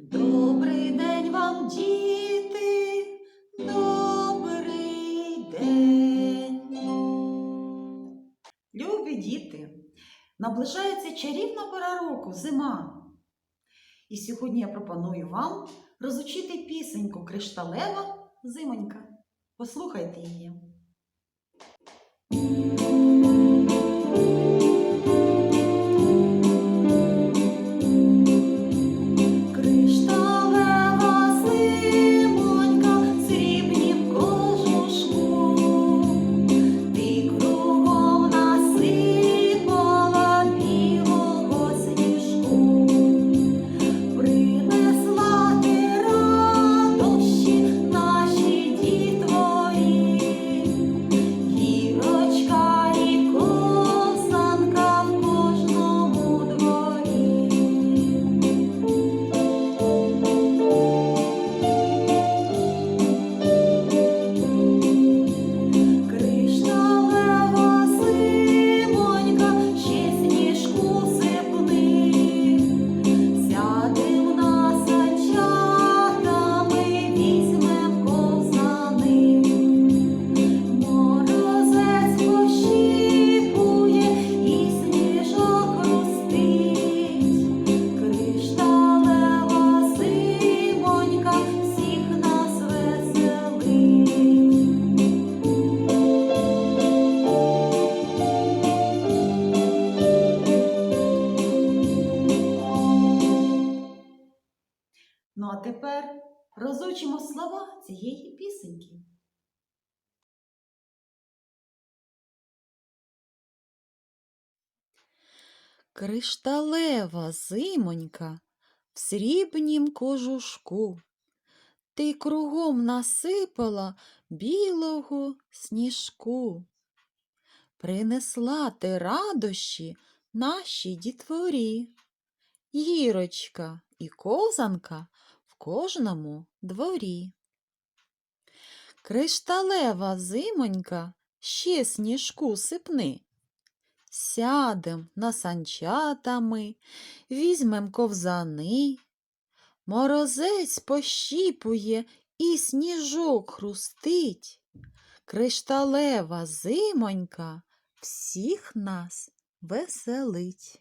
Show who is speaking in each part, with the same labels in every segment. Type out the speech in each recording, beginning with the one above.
Speaker 1: Добрий день вам, діти, добрий день. Любі діти, наближається чарівна пора року, зима. І сьогодні я пропоную вам розучити пісеньку Кришталева зимонька. Послухайте її. Розучимо слова цієї пісеньки.
Speaker 2: Кришталева зимонька в срібнім кожушку. Ти кругом насипала білого сніжку. Принесла ти радощі нашій дітворі. Гірочка і козанка кожному дворі. Кришталева зимонька ще сніжку сипни. Сядем на санчатами, візьмем ковзани. Морозець пощіпує і сніжок хрустить. Кришталева зимонька всіх нас веселить.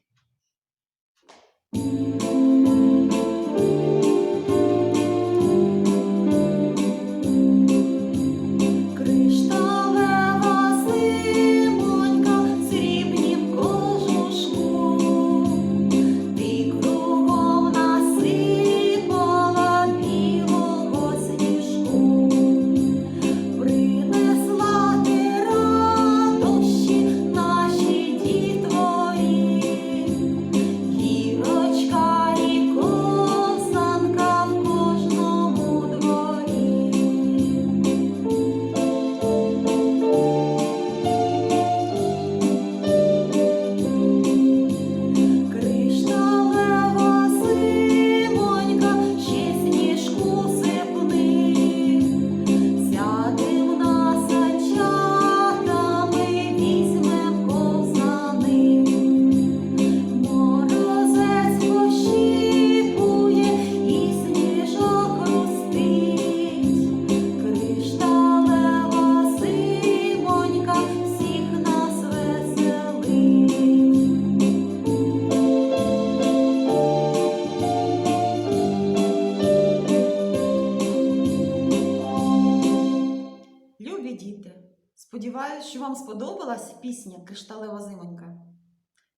Speaker 1: Сподіваюсь, що вам сподобалась пісня Кришталева зимонька.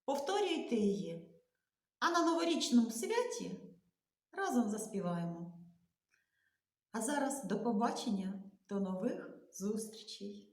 Speaker 1: Повторюйте її, а на новорічному святі разом заспіваємо. А зараз до побачення, до нових зустрічей!